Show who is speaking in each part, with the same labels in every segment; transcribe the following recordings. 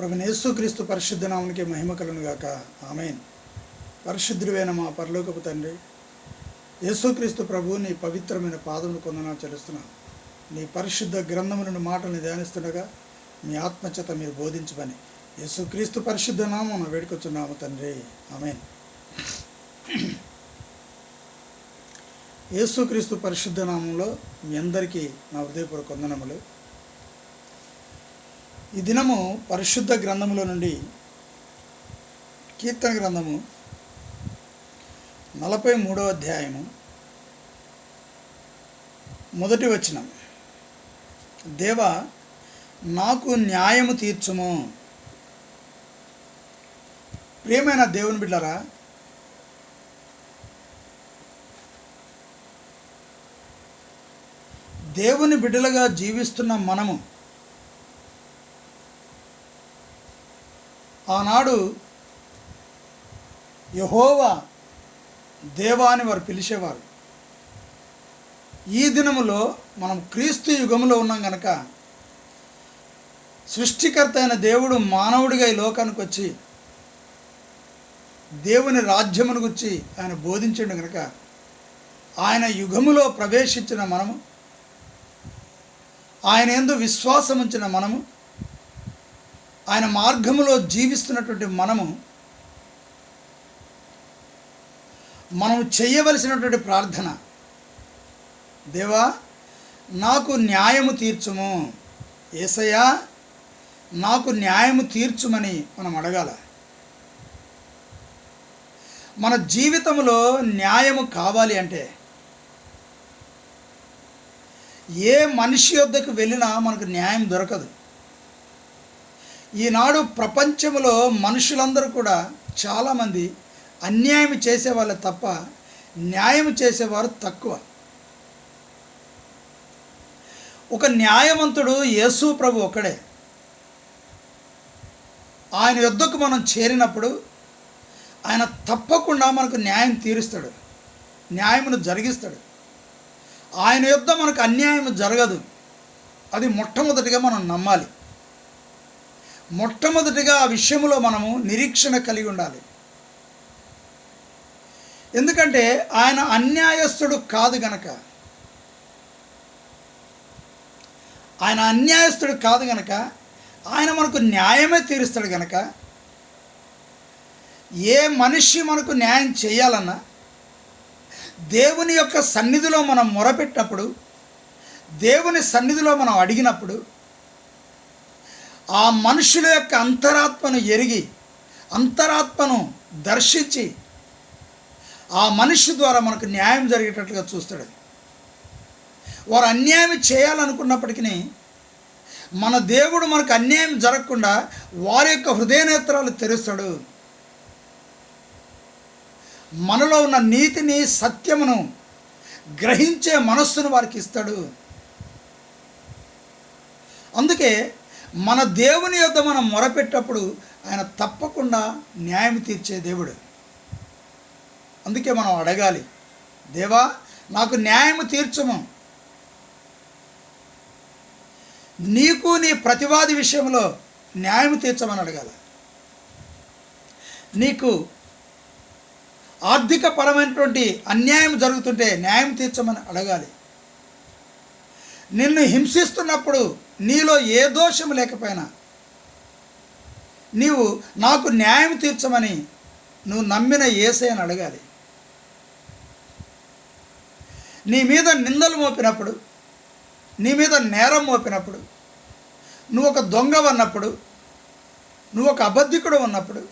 Speaker 1: ప్రభునేసుక్రీస్తు పరిశుద్ధ నామునికి మహిమ కలను గాక. ఆమెన్. పరిశుద్ధుడివైన మా పరలోకపు తండ్రి. యేసుక్రీస్తు ప్రభు నీ పవిత్రమైన పాదమును కొందనా చెల్లిస్తున్నా. నీ పరిశుద్ధ గ్రంథములను మాటల్ని ధ్యానిస్తుండగా మీ ఆత్మచేత మీరు బోధించమని యేసుక్రీస్తు పరిశుద్ధ నామం వేడుకొచ్చున్నాము తండ్రి. ఆమెన్. యేసుక్రీస్తు పరిశుద్ధ నామంలో మీ అందరికీ నా హృదయపూర్వక వందనములు. ఈ దినము పరిశుద్ధ గ్రంథములో నుండి కీర్తన గ్రంథము నలభై మూడవ అధ్యాయము మొదటి వచనం. దేవ నాకు న్యాయము తీర్చుము. ప్రియమైన దేవుని బిడ్డరా దేవుని బిడ్డలుగా జీవిస్తున్న మనము ఆనాడు యహోవా దేవా అని వారు పిలిచేవారు. ఈ దినములో మనం క్రీస్తు యుగంలో ఉన్నాం గనక సృష్టికర్త అయిన దేవుడు మానవుడిగా ఈ లోకానికి వచ్చి దేవుని రాజ్యమును గురించి ఆయన బోధించండు కనుక ఆయన యుగములో ప్రవేశించిన మనము ఆయన ఎందు విశ్వాసం ఉంచిన మనము ఆయన మార్గములో జీవిస్తున్నటువంటి మనము మనం చేయవలసినటువంటి ప్రార్థన. దేవా నాకు న్యాయము తీర్చుము. ఏసయ్యా నాకు న్యాయము తీర్చుమని మనం అడగాల. మన జీవితంలో న్యాయము కావాలి అంటే ఏ మనిషి వద్దకు వెళ్ళినా మనకు న్యాయం దొరకదు. ఈనాడు ప్రపంచంలో మనుషులందరూ కూడా చాలామంది అన్యాయం చేసేవాళ్ళు తప్ప న్యాయం చేసేవారు తక్కువ. ఒక న్యాయవంతుడు యేసు ప్రభు ఒకడే ఆయన యుద్ధకు మనం చేరినప్పుడు ఆయన తప్పకుండా మనకు న్యాయం తీరుస్తాడు. న్యాయమును జరిగిస్తాడు. ఆయన యుద్ధం మనకు అన్యాయం జరగదు. అది మొట్టమొదటిగా మనం నమ్మాలి. మొట్టమొదటిగా ఆ విషయంలో మనము నిరీక్షణ కలిగి ఉండాలి. ఎందుకంటే ఆయన అన్యాయస్తుడు కాదు గనక. ఆయన అన్యాయస్తుడు కాదు గనక ఆయన మనకు న్యాయమే తీరుస్తాడు గనక ఏ మనిషి మనకు న్యాయం చేయాలన్నా దేవుని యొక్క సన్నిధిలో మనం మొరపెట్టినప్పుడు దేవుని సన్నిధిలో మనం అడిగినప్పుడు ఆ మనుషుల యొక్క అంతరాత్మను ఎరిగి అంతరాత్మను దర్శించి ఆ మనిషి ద్వారా మనకు న్యాయం జరిగేటట్లుగా చూస్తాడు వారు అన్యాయం చేయాలనుకున్నప్పటికీ మన దేవుడు మనకు అన్యాయం జరగకుండా వారి యొక్క హృదయనేత్రాలు తెరుస్తాడు. మనలో ఉన్న నీతిని సత్యమును గ్రహించే మనస్సును వారికి ఇస్తాడు. అందుకే మన దేవుని యొద్ద మనం మొరపెట్టప్పుడు ఆయన తప్పకుండా న్యాయం తీర్చే దేవుడు. అందుకే మనం అడగాలి దేవా నాకు న్యాయము తీర్చము. నీకు నీ ప్రతివాది విషయంలో న్యాయం తీర్చమని అడగాలి. నీకు ఆర్థిక పరమైనటువంటి అన్యాయం జరుగుతుంటే న్యాయం తీర్చమని అడగాలి. నిన్ను హింసిస్తున్నప్పుడు నీలో ఏ దోషం లేకపోయినా నీవు నాకు న్యాయం తీర్చమని నువ్వు నమ్మిన ఏసే అని అడగాలి. నీ మీద నిందలు మోపినప్పుడు నీ మీద నేరం మోపినప్పుడు నువ్వు ఒక దొంగ ఉన్నప్పుడు నువ్వు ఒక అబద్ధికుడు ఉన్నప్పుడు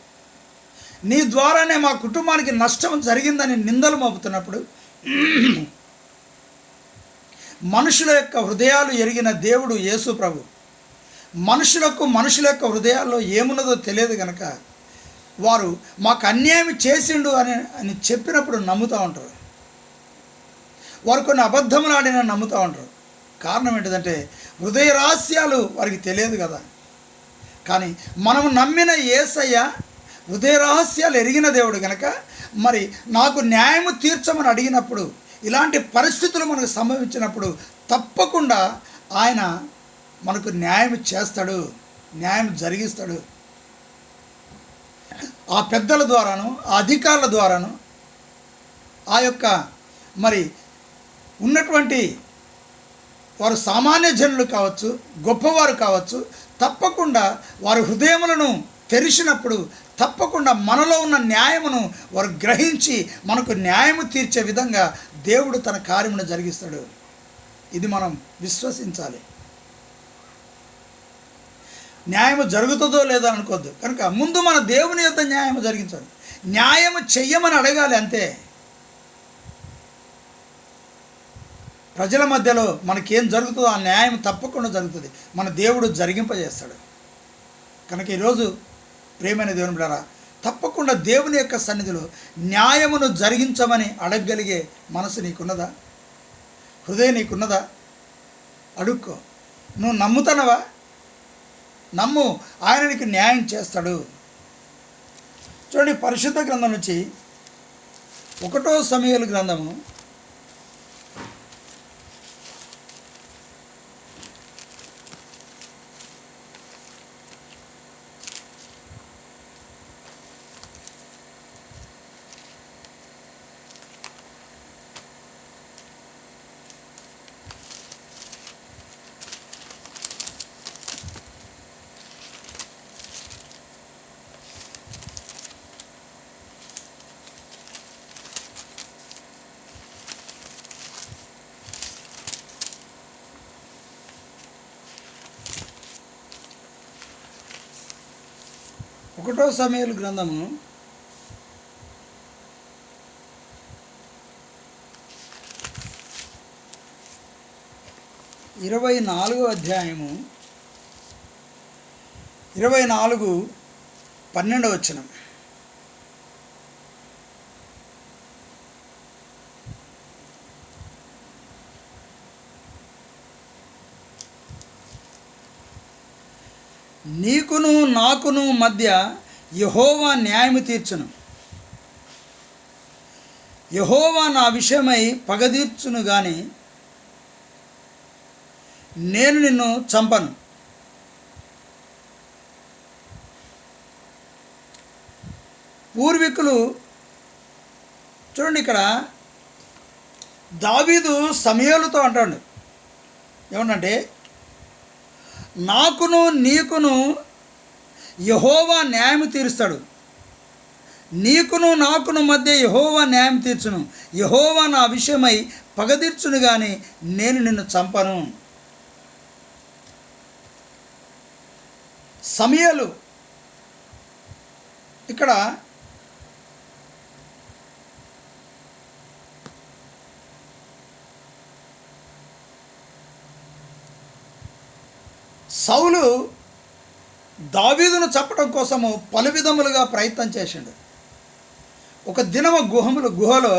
Speaker 1: నీ ద్వారానే మా కుటుంబానికి నష్టం జరిగిందని నిందలు మోపుతున్నప్పుడు మనుషుల యొక్క హృదయాలు ఎరిగిన దేవుడు యేసు ప్రభు. మనుషులకు మనుషుల యొక్క హృదయాల్లో ఏమున్నదో తెలియదు కనుక వారు మాకు అన్యాయం చేసిండు అని అని చెప్పినప్పుడు నమ్ముతూ ఉంటారు. వారు కొన్ని అబద్ధములు ఆడిన నమ్ముతూ ఉంటారు. కారణం ఏంటిదంటే హృదయ రహస్యాలు వారికి తెలియదు కదా. కానీ మనం నమ్మిన ఏసయ్య హృదయ రహస్యాలు ఎరిగిన దేవుడు కనుక మరి నాకు న్యాయము తీర్చమని అడిగినప్పుడు ఇలాంటి పరిస్థితులు మనకు సంభవించినప్పుడు తప్పకుండా ఆయన మనకు న్యాయం చేస్తాడు న్యాయం జరిగిస్తాడు. ఆ పెద్దల ద్వారాను ఆ అధికారుల ద్వారాను ఆ యొక్క మరి ఉన్నటువంటి వారు సామాన్య జనులు కావచ్చు గొప్పవారు కావచ్చు తప్పకుండా వారి హృదయములను తెరిచినప్పుడు తప్పకుండా మనలో ఉన్న న్యాయమును వారు గ్రహించి మనకు న్యాయము తీర్చే విధంగా దేవుడు తన కార్యమును జరిగిస్తాడు. ఇది మనం విశ్వసించాలి. న్యాయము జరుగుతుందో లేదో అనుకోవద్దు. కనుక ముందు మన దేవుని యొక్క న్యాయము జరిగించాలి. న్యాయము చెయ్యమని అడగాలి అంతే. ప్రజల మధ్యలో మనకేం జరుగుతుందో ఆ న్యాయం తప్పకుండా జరుగుతుంది. మన దేవుడు జరిగింపజేస్తాడు. కనుక ఈరోజు ప్రేమైన దేవుని బిడ్డారా తప్పకుండా దేవుని యొక్క సన్నిధిలో న్యాయమును జరిగించమని అడగగలిగే మనసు నీకున్నదా? హృదయం నీకున్నదా? అడుక్కో. నువ్వు నమ్ముతానవా? నమ్ము. ఆయన నీకు న్యాయం చేస్తాడు. చూడండి పరిశుద్ధ గ్రంథం నుంచి ఒకటో సమయాల గ్రంథము ఒకటో సమయాల గ్రంథము. ఇరవై నాలుగో అధ్యాయము. ఇరవై నాలుగు పన్నెండవ వచ్చినాం నీకును నాకును మధ్య యహోవా న్యాయము తీర్చును. యహోవా నా విషయమై పగదీర్చును గాని నేను నిన్ను చంపను. పూర్వీకులు చూడండి ఇక్కడ దావీదు సమయాలతో అంటాడు. ఏమన్నంటే నాకును నీకును యహోవా న్యాయం తీరుస్తాడు. నీకును నాకును మధ్య యహోవా న్యాయం తీర్చును. యహోవా నా విషయమై పగదీర్చును కానీ నేను నిన్ను చంపను. సమయాలు. ఇక్కడ సౌలు దావీదును చంపడం కోసము పలు విధములుగా ప్రయత్నం చేసిండు. ఒక దినమ గుహములు గుహలో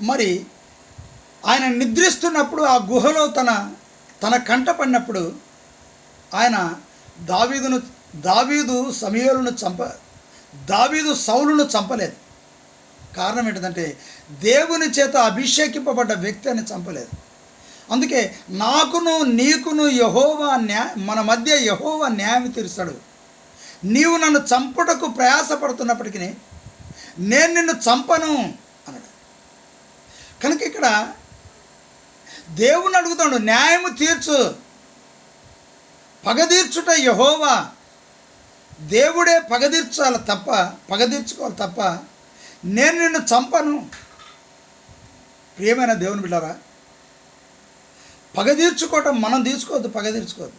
Speaker 1: మరి ఆయన నిద్రిస్తున్నప్పుడు ఆ గుహలో తన తన కంట పడినప్పుడు ఆయన దావీదును దావీదు సమయాలను చంప దావీదు సౌలును చంపలేదు. కారణం ఏంటంటే దేవుని చేత అభిషేకింపబడ్డ వ్యక్తి అని చంపలేదు. అందుకే నాకును నీకును యహోవా న్యా మన మధ్య యహోవా న్యాయం తీరుస్తాడు. నీవు నన్ను చంపుటకు ప్రయాసపడుతున్నప్పటికీ నేను నిన్ను చంపను అన్నాడు. కనుక ఇక్కడ దేవుని అడుగుతాడు న్యాయము తీర్చు. పగదీర్చుట యహోవా. దేవుడే పగదీర్చాలి తప్ప పగదీర్చుకోవాలి తప్ప నేను నిన్ను చంపను. ప్రియమైన దేవుని బిడ్డారా పగ తీర్చుకోవటం మనం తీసుకోవద్దు పగ తీర్చుకోవద్దు.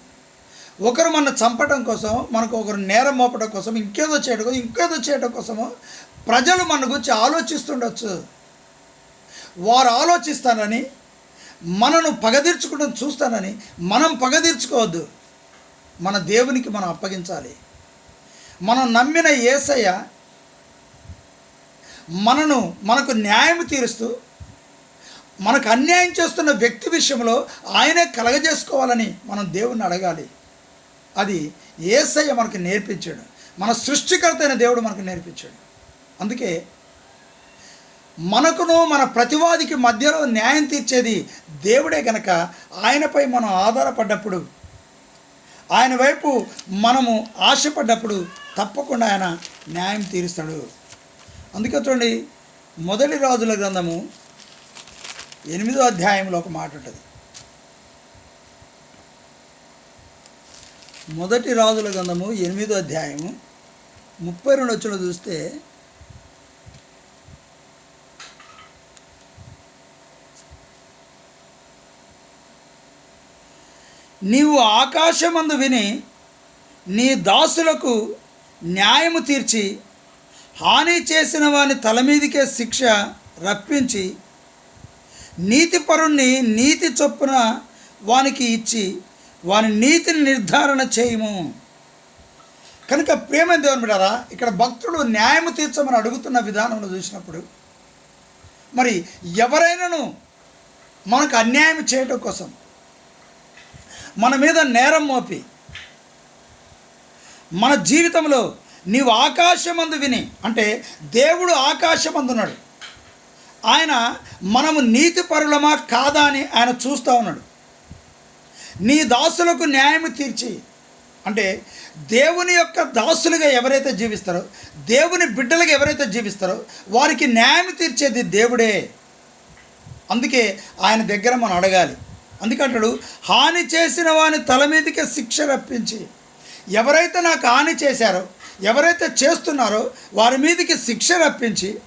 Speaker 1: ఒకరు మన చంపటం కోసం మనకు ఒకరు నేరం మోపడం కోసం ఇంకేదో చేయడం కోసం ఇంకేదో చేయడం కోసము ప్రజలు మన గురించి ఆలోచిస్తుండొచ్చు. వారు ఆలోచిస్తానని మనను పగదీర్చుకుంటూ చూస్తానని మనం పగదీర్చుకోవద్దు మన దేవునికి మనం అప్పగించాలి. మనం నమ్మిన ఏసయ్య మనను మనకు న్యాయం తీరుస్తూ మనకు అన్యాయం చేస్తున్న వ్యక్తి విషయంలో ఆయనే కలగజేసుకోవాలని మనం దేవుణ్ణి అడగాలి. అది ఏసయ్య మనకు నేర్పించాడు. మన సృష్టికర్త అయిన దేవుడు మనకు నేర్పించాడు. అందుకే మనకును మన ప్రతివాదికి మధ్యలో న్యాయం తీర్చేది దేవుడే గనక ఆయనపై మనం ఆధారపడ్డప్పుడు ఆయన వైపు మనము ఆశపడ్డప్పుడు తప్పకుండా ఆయన న్యాయం తీరుస్తాడు. అందుకే చూడండి మొదటి రాజుల గ్రంథము ఎనిమిదో అధ్యాయంలో ఒక మాట ఉంటుంది. మొదటి రాజుల గంధము ఎనిమిదో అధ్యాయము ముప్పై రెండు వచ్చిన చూస్తే నీవు ఆకాశమందు విని నీ దాసులకు న్యాయము తీర్చి హాని చేసిన వాని తల మీదికే శిక్ష రప్పించి నీతిపరుణ్ణి నీతి చొప్పున వానికి ఇచ్చి వాని నీతిని నిర్ధారణ చేయము. కనుక ప్రేమ దేవుని బిడారా ఇక్కడ భక్తుడు న్యాయము తీర్చమని అడుగుతున్న విధానంలో చూసినప్పుడు మరి ఎవరైనాను మనకు అన్యాయం చేయటం కోసం మన మీద నేరం మోపి మన జీవితంలో నీవు ఆకాశమందు విని అంటే దేవుడు ఆకాశమందున్నాడు. ఆయన మనము నీతి పరులమా కాదా అని ఆయన చూస్తూ ఉన్నాడు. నీ దాసులకు న్యాయం తీర్చి. అంటే దేవుని యొక్క దాసులుగా ఎవరైతే జీవిస్తారో దేవుని బిడ్డలుగా ఎవరైతే జీవిస్తారో వారికి న్యాయం తీర్చేది దేవుడే. అందుకే ఆయన దగ్గర మనం అడగాలి. అందుకంటాడు హాని చేసిన వాని తల మీదకే శిక్ష రప్పించి. ఎవరైతే నాకు హాని చేశారో ఎవరైతే చేస్తున్నారో వారి మీదకి శిక్ష రప్పించి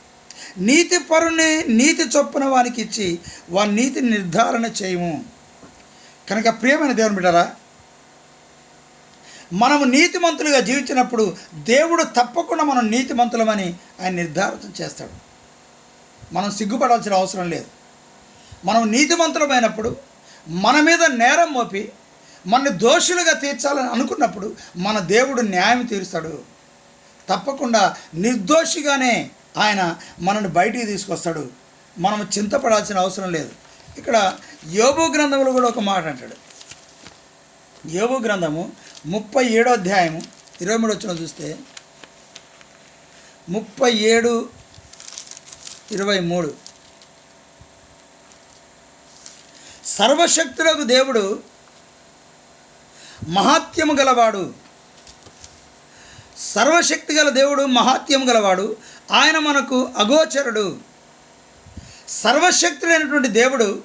Speaker 1: నీతి పరుని నీతి చొప్పున వానికి ఇచ్చి వారి నీతిని నిర్ధారణ చేయము. కనుక ప్రియమైన దేవుని బిడ్డరా మనము నీతిమంతులుగా జీవించినప్పుడు దేవుడు తప్పకుండా మనం నీతిమంతులమని ఆయన నిర్ధారణ చేస్తాడు. మనం సిగ్గుపడాల్సిన అవసరం లేదు. మనం నీతిమంతులమైనప్పుడు మన మీద నేరం మోపి మనని దోషులుగా తీర్చాలని అనుకున్నప్పుడు మన దేవుడు న్యాయం తీరుస్తాడు. తప్పకుండా నిర్దోషిగానే ఆయన మనల్ని బయటికి తీసుకొస్తాడు. మనం చింతపడాల్సిన అవసరం లేదు. ఇక్కడ యోబు గ్రంథంలో కూడా ఒక మాట అంటాడు. యోబు గ్రంథము ముప్పై ఏడో అధ్యాయము ఇరవై మూడు వచ్చిన చూస్తే ముప్పై ఏడు ఇరవై మూడు. సర్వశక్తులకు దేవుడు మహాత్యము గలవాడు. సర్వశక్తి గల దేవుడు మహాత్యం గలవాడు ఆయన మనకు అగోచరుడు. సర్వశక్తుడైనటువంటి దేవుడు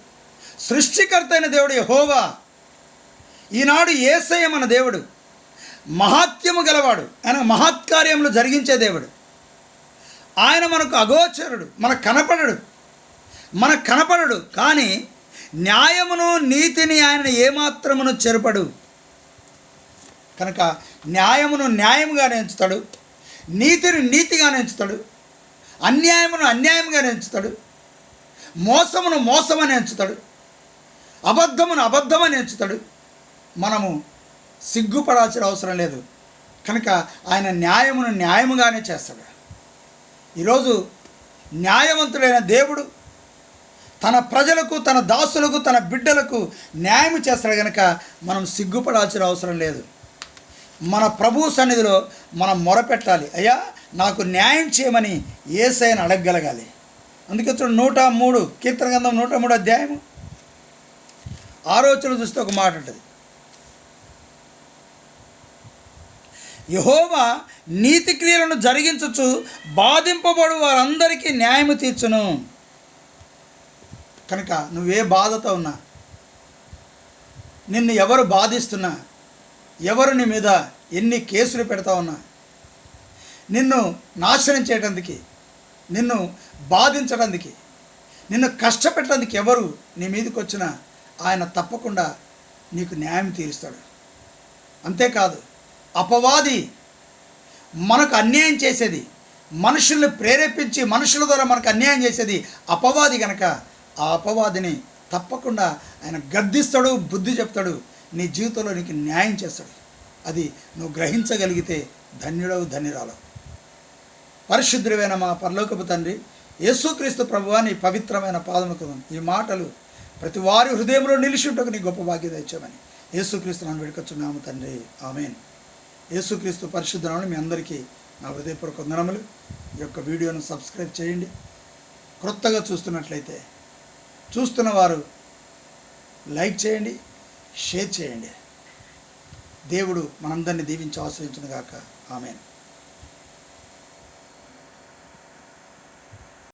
Speaker 1: సృష్టికర్త అయిన దేవుడు హోవా ఈనాడు ఏసయ్య మన దేవుడు మహాత్యము గలవాడు ఆయన మహత్కార్యములు జరిగించే దేవుడు. ఆయన మనకు అగోచరుడు మనకు కనపడడు మనకు కనపడడు కానీ న్యాయమును నీతిని ఆయన ఏమాత్రమును చెరపడు. కనుక న్యాయమును న్యాయముగానే ఎంచుతాడు. నీతిని నీతిగానే ఎంచుతాడు. అన్యాయమును అన్యాయంగానే ఎంచుతాడు. మోసమును మోసమని ఎంచుతాడు. అబద్ధమును అబద్ధమని ఎంచుతాడు. మనము సిగ్గుపడాల్సిన అవసరం లేదు. కనుక ఆయన న్యాయమును న్యాయముగానే చేస్తాడు. ఈరోజు న్యాయవంతుడైన దేవుడు తన ప్రజలకు తన దాసులకు తన బిడ్డలకు న్యాయం చేస్తాడు కనుక మనం సిగ్గుపడాల్సిన అవసరం లేదు. మన ప్రభు సన్నిధిలో మనం మొరపెట్టాలి. అయ్యా నాకు న్యాయం చేయమని ఏసైని అడగగలగాలి. అందుకే చూడు నూట మూడు కీర్తన గ్రంథం నూట మూడు అధ్యాయము. ఆలోచన చూస్తే ఒక మాట ఉంటుంది. యహోవా నీతి క్రియలను జరిగించచ్చు బాధింపబడు వారందరికీ న్యాయము తీర్చును. కనుక నువ్వే బాధతో ఉన్నా. నిన్ను ఎవరు బాధిస్తున్నా? ఎవరు నీ మీద ఎన్ని కేసులు పెడతా ఉన్నా నిన్ను నాశనం చేయడానికి నిన్ను బాధించడానికి నిన్ను కష్టపెట్టడానికి ఎవరు నీ మీదకి వచ్చినా ఆయన తప్పకుండా నీకు న్యాయం తీరుస్తాడు. అంతేకాదు అపవాది మనకు అన్యాయం చేసేది మనుషుల్ని ప్రేరేపించి మనుషుల ద్వారా మనకు అన్యాయం చేసేది అపవాది కనుక ఆ అపవాదిని తప్పకుండా ఆయన గద్దిస్తాడు బుద్ధి చెప్తాడు నీ జీవితంలో నీకు న్యాయం చేస్తాడు. అది నువ్వు గ్రహించగలిగితే ధన్యుడవు ధన్యురాలవు. పరిశుద్ధుడైన మా పరలోకపు తండ్రి యేసుక్రీస్తు ప్రభువా నీ పవిత్రమైన పాదముకు ఈ మాటలు ప్రతి వారి హృదయంలో నిలిచుంటకు నీ గొప్ప బాధ్యత ఇచ్చామని యేసుక్రీస్తు నన్ను వేడుకొచ్చున్నాము తండ్రి. ఆమెన్. యేసుక్రీస్తు పరిశుద్ధనామని మీ అందరికీ నా హృదయపూర్వక వందనములు. ఈ యొక్క వీడియోను సబ్స్క్రైబ్ చేయండి. క్రొత్తగా చూస్తున్నట్లయితే చూస్తున్న వారు లైక్ చేయండి. షేర్ చేయండి. దేవుడు మనందరినీ దీవించి ఆశ్రయించును గాక ఆమెను.